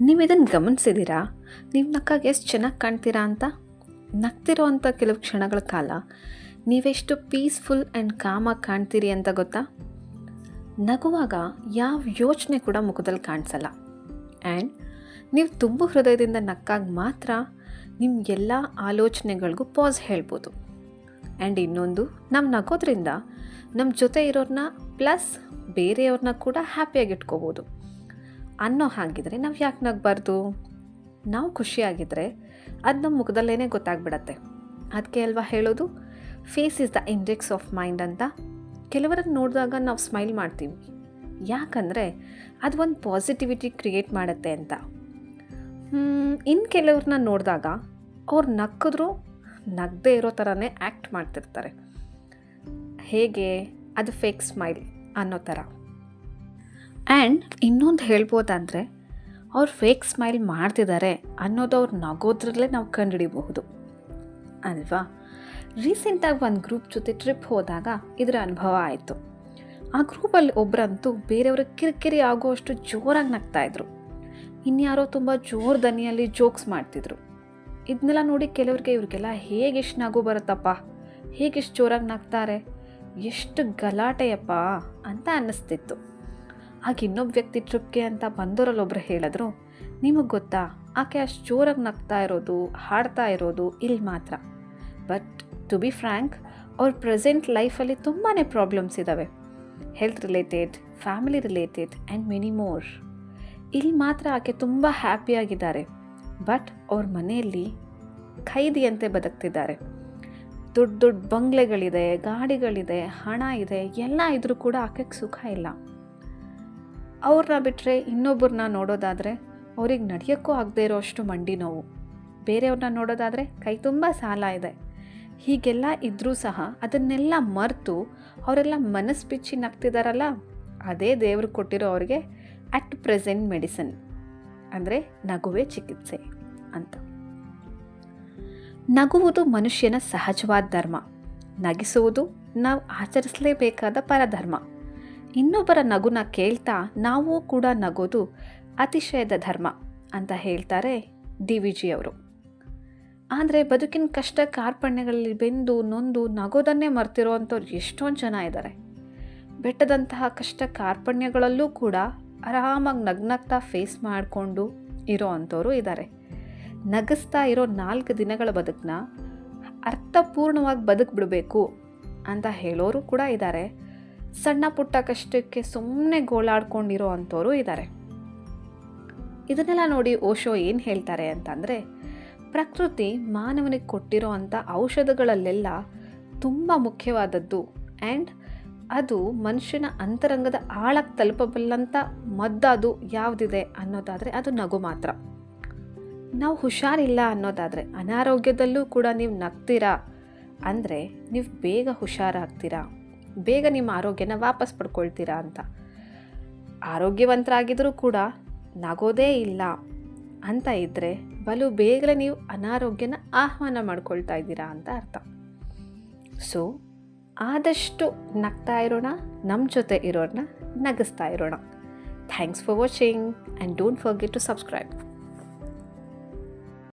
ನೀವು ಇದನ್ನು ಗಮನಿಸಿದ್ದೀರಾ ನೀವು ನಕ್ಕಾಗ ಎಷ್ಟು ಚೆನ್ನಾಗಿ ಕಾಣ್ತೀರಾ ಅಂತ? ನಗ್ತಿರೋ ಅಂಥ ಕೆಲವು ಕ್ಷಣಗಳ ಕಾಲ ನೀವೆಷ್ಟು ಪೀಸ್ಫುಲ್ ಆ್ಯಂಡ್ ಕಾಮಾಗಿ ಕಾಣ್ತೀರಿ ಅಂತ ಗೊತ್ತಾ? ನಗುವಾಗ ಯಾವ ಯೋಚನೆ ಕೂಡ ಮುಖದಲ್ಲಿ ಕಾಣಿಸಲ್ಲ. ಆ್ಯಂಡ್ ನೀವು ತುಂಬ ಹೃದಯದಿಂದ ನಕ್ಕಾಗ ಮಾತ್ರ ನಿಮ್ಮ ಎಲ್ಲ ಆಲೋಚನೆಗಳಿಗೂ ಪಾಸ್ ಹೇಳ್ಬೋದು. ಆ್ಯಂಡ್ ಇನ್ನೊಂದು ನಾವು ನಗೋದ್ರಿಂದ ನಮ್ಮ ಜೊತೆ ಇರೋರನ್ನ ಪ್ಲಸ್ ಬೇರೆಯವ್ರನ್ನ ಕೂಡ ಹ್ಯಾಪಿಯಾಗಿ ಇಟ್ಕೋಬೋದು. ಅನ್ನೋ ಹಾಗಿದ್ರೆ ನಾವು ಯಾಕೆ ನಗಬಾರ್ದು? ನಾವು ಖುಷಿಯಾಗಿದ್ದರೆ ಅದು ನಮ್ಮ ಮುಖದಲ್ಲೇ ಗೊತ್ತಾಗ್ಬಿಡತ್ತೆ. ಅದಕ್ಕೆ ಅಲ್ವಾ ಹೇಳೋದು? Face is the index of mind ಅಂತ ಕೆಲವರನ್ನು ನೋಡಿದಾಗ ನಾವು ಸ್ಮೈಲ್ ಮಾಡ್ತೀವಿ. ಯಾಕಂದರೆ ಅದು ಒಂದು ಪಾಸಿಟಿವಿಟಿ ಕ್ರಿಯೇಟ್ ಮಾಡುತ್ತೆ ಅಂತ. ಇನ್ನು ಕೆಲವ್ರನ್ನ ನೋಡಿದಾಗ ಅವ್ರು ನಕ್ಕಿದ್ರು ನಗದೇ ಇರೋ ಥರನೇ ಆ್ಯಕ್ಟ್ ಮಾಡ್ತಿರ್ತಾರೆ. ಹೇಗೆ? ಅದು ಫೇಕ್ ಸ್ಮೈಲ್ ಅನ್ನೋ ಥರ ಆ್ಯಂಡ್ ಇನ್ನೊಂದು ಹೇಳ್ಬೋದಂದರೆ, ಅವ್ರು ಫೇಕ್ ಸ್ಮೈಲ್ ಮಾಡ್ತಿದ್ದಾರೆ ಅನ್ನೋದು ಅವ್ರು ನಗೋದ್ರಲ್ಲೇ ನಾವು ಕಂಡುಹಿಡಿಬಹುದು. ಅಲ್ವಾ? ರೀಸೆಂಟಾಗಿ ಒಂದು ಗ್ರೂಪ್ ಜೊತೆ ಟ್ರಿಪ್ ಹೋದಾಗ ಇದರ ಅನುಭವ ಆಯಿತು. ಆ ಗ್ರೂಪಲ್ಲಿ ಒಬ್ಬರಂತೂ ಬೇರೆಯವ್ರಿಗೆ ಕಿರಿಕಿರಿ ಆಗುವಷ್ಟು ಜೋರಾಗಿ ನಗ್ತಾಯಿದ್ರು ಇನ್ಯಾರೋ ತುಂಬ ಜೋರು ದನಿಯಲ್ಲಿ ಜೋಕ್ಸ್ ಮಾಡ್ತಿದ್ರು. ಇದನ್ನೆಲ್ಲ ನೋಡಿ ಕೆಲವ್ರಿಗೆ ಇವ್ರಿಗೆಲ್ಲ ಹೇಗೆ ಎಷ್ಟು ನಗು ಬರುತ್ತಪ್ಪ? ಹೇಗೆಷ್ಟು ಜೋರಾಗಿ ನಗ್ತಾರೆ? ಎಷ್ಟು ಗಲಾಟೆಯಪ್ಪ ಅಂತ ಅನ್ನಿಸ್ತಿತ್ತು. ಆಗ ಇನ್ನೊಬ್ಬ ವ್ಯಕ್ತಿ ಟ್ರಿಪ್ಗೆ ಅಂತ ಬಂದವರಲ್ಲೊಬ್ರು ಹೇಳಿದ್ರು, ನಿಮಗೆ ಗೊತ್ತಾ, ಆಕೆ ಅಷ್ಟು ಜೋರಾಗಿ ನಗ್ತಾ ಇರೋದು, ಹಾಡ್ತಾ ಇರೋದು ಇಲ್ಲಿ ಮಾತ್ರ. ಬಟ್ ಟು ಬಿ ಫ್ರ್ಯಾಂಕ್ ಅವ್ರ ಪ್ರೆಸೆಂಟ್ ಲೈಫಲ್ಲಿ ತುಂಬಾ ಪ್ರಾಬ್ಲಮ್ಸ್ ಇದ್ದಾವೆ health related family related and many more ಇಲ್ಲಿ ಮಾತ್ರ ಆಕೆ ತುಂಬ ಹ್ಯಾಪಿಯಾಗಿದ್ದಾರೆ ಬಟ್ ಅವ್ರ ಮನೆಯಲ್ಲಿ ಖೈದಿಯಂತೆ ಬದುಕ್ತಿದ್ದಾರೆ. ದೊಡ್ಡ ದೊಡ್ಡ ಬಂಗ್ಲೆಗಳಿದೆ, ಗಾಡಿಗಳಿದೆ, ಹಣ ಇದೆ, ಎಲ್ಲ ಇದ್ರೂ ಕೂಡ ಆಕೆಗೆ ಸುಖ ಇಲ್ಲ. ಅವ್ರನ್ನ ಬಿಟ್ಟರೆ ಇನ್ನೊಬ್ಬರನ್ನ ನೋಡೋದಾದರೆ ಅವ್ರಿಗೆ ನಡೆಯೋಕ್ಕೂ ಆಗದೆ ಇರೋ ಅಷ್ಟು ಮಂಡಿ ನೋವು. ಬೇರೆಯವ್ರನ್ನ ನೋಡೋದಾದರೆ ಕೈ ತುಂಬ ಸಾಲ ಇದೆ. ಹೀಗೆಲ್ಲ ಇದ್ದರೂ ಸಹ ಅದನ್ನೆಲ್ಲ ಮರೆತು ಅವರೆಲ್ಲ ಮನಸ್ಸು ಬಿಚ್ಚಿ ನಗ್ತಿದಾರಲ್ಲ, ಅದೇ ದೇವರು ಕೊಟ್ಟಿರೋ ಅವ್ರಿಗೆ ಅಟ್ ಪ್ರೆಸೆಂಟ್ ಮೆಡಿಸಿನ್, ಅಂದರೆ ನಗುವೇ ಚಿಕಿತ್ಸೆ ಅಂತ. ನಗುವುದು ಮನುಷ್ಯನ ಸಹಜವಾದ ಧರ್ಮ. ನಗಿಸುವುದು ನಾವು ಆಚರಿಸಲೇಬೇಕಾದ ಪರಧರ್ಮ. ಇನ್ನೊಬ್ಬರ ನಗುನ ಕೇಳ್ತಾ ನಾವು ಕೂಡ ನಗೋದು ಅತಿಶಯದ ಧರ್ಮ ಅಂತ ಹೇಳ್ತಾರೆ ಡಿ ವಿ ಜಿ ಅವರು. ಆದರೆ ಬದುಕಿನ ಕಷ್ಟ ಕಾರ್ಪಣ್ಯಗಳಲ್ಲಿ ಬೆಂದು ನೊಂದು ನಗೋದನ್ನೇ ಮರ್ತಿರೋ ಅಂಥವ್ರು ಎಷ್ಟೊಂದು ಜನ ಇದ್ದಾರೆ ಬೆಟ್ಟದಂತಹ ಕಷ್ಟ ಕಾರ್ಪಣ್ಯಗಳಲ್ಲೂ ಕೂಡ ಆರಾಮಾಗಿ ನಗ್ನಗ್ತಾ ಫೇಸ್ ಮಾಡಿಕೊಂಡು ಇರೋ ಅಂಥವ್ರು ಇದ್ದಾರೆ ನಗಿಸ್ತಾ ಇರೋ ನಾಲ್ಕು ದಿನಗಳ ಬದುಕನ್ನ ಅರ್ಥಪೂರ್ಣವಾಗಿ ಬದುಕ್ಬಿಡಬೇಕು ಅಂತ ಹೇಳೋರು ಕೂಡ ಇದ್ದಾರೆ ಸಣ್ಣ ಪುಟ್ಟ ಕಷ್ಟಕ್ಕೆ ಸುಮ್ಮನೆ ಗೋಳಾಡ್ಕೊಂಡಿರೋ ಅಂಥವರು ಇದ್ದಾರೆ ಇದನ್ನೆಲ್ಲ ನೋಡಿ ಓಶೋ ಏನು ಹೇಳ್ತಾರೆ ಅಂತಂದರೆ, ಪ್ರಕೃತಿ ಮಾನವನಿಗೆ ಕೊಟ್ಟಿರೋ ಅಂಥ ಔಷಧಗಳಲ್ಲೆಲ್ಲ ತುಂಬ ಮುಖ್ಯವಾದದ್ದು. ಆ್ಯಂಡ್ ಅದು ಮನುಷ್ಯನ ಅಂತರಂಗದ ಆಳಕ್ಕೆ ತಲುಪಬಲ್ಲಂಥ ಮದ್ದದು ಯಾವುದಿದೆ ಅನ್ನೋದಾದರೆ ಅದು ನಗು ಮಾತ್ರ. ನಾವು ಹುಷಾರಿಲ್ಲ ಅನ್ನೋದಾದರೆ ಅನಾರೋಗ್ಯದಲ್ಲೂ ಕೂಡ ನೀವು ನಗ್ತೀರಾ? ಅಂದರೆ ನೀವು ಬೇಗ ಹುಷಾರಾಗ್ತೀರಾ? ಬೇಗ ನಿಮ್ಮ ಆರೋಗ್ಯನ ವಾಪಸ್ ಪಡ್ಕೊಳ್ತೀರಾ ಅಂತ. ಆರೋಗ್ಯವಂತರಾಗಿದ್ದರೂ ಕೂಡ ನಗೋದೇ ಇಲ್ಲ ಅಂತ ಇದ್ದರೆ ಬಲು ಬೇಗನೆ ನೀವು ಅನಾರೋಗ್ಯನ ಆಹ್ವಾನ ಮಾಡ್ಕೊಳ್ತಾ ಇದ್ದೀರಾ ಅಂತ ಅರ್ಥ. ಸೊ ಆದಷ್ಟು ನಗ್ತಾ ಇರೋಣ ನಮ್ಮ ಜೊತೆ ಇರೋರನ್ನ ನಗಿಸ್ತಾ ಇರೋಣ. Thanks for watching and don't forget to subscribe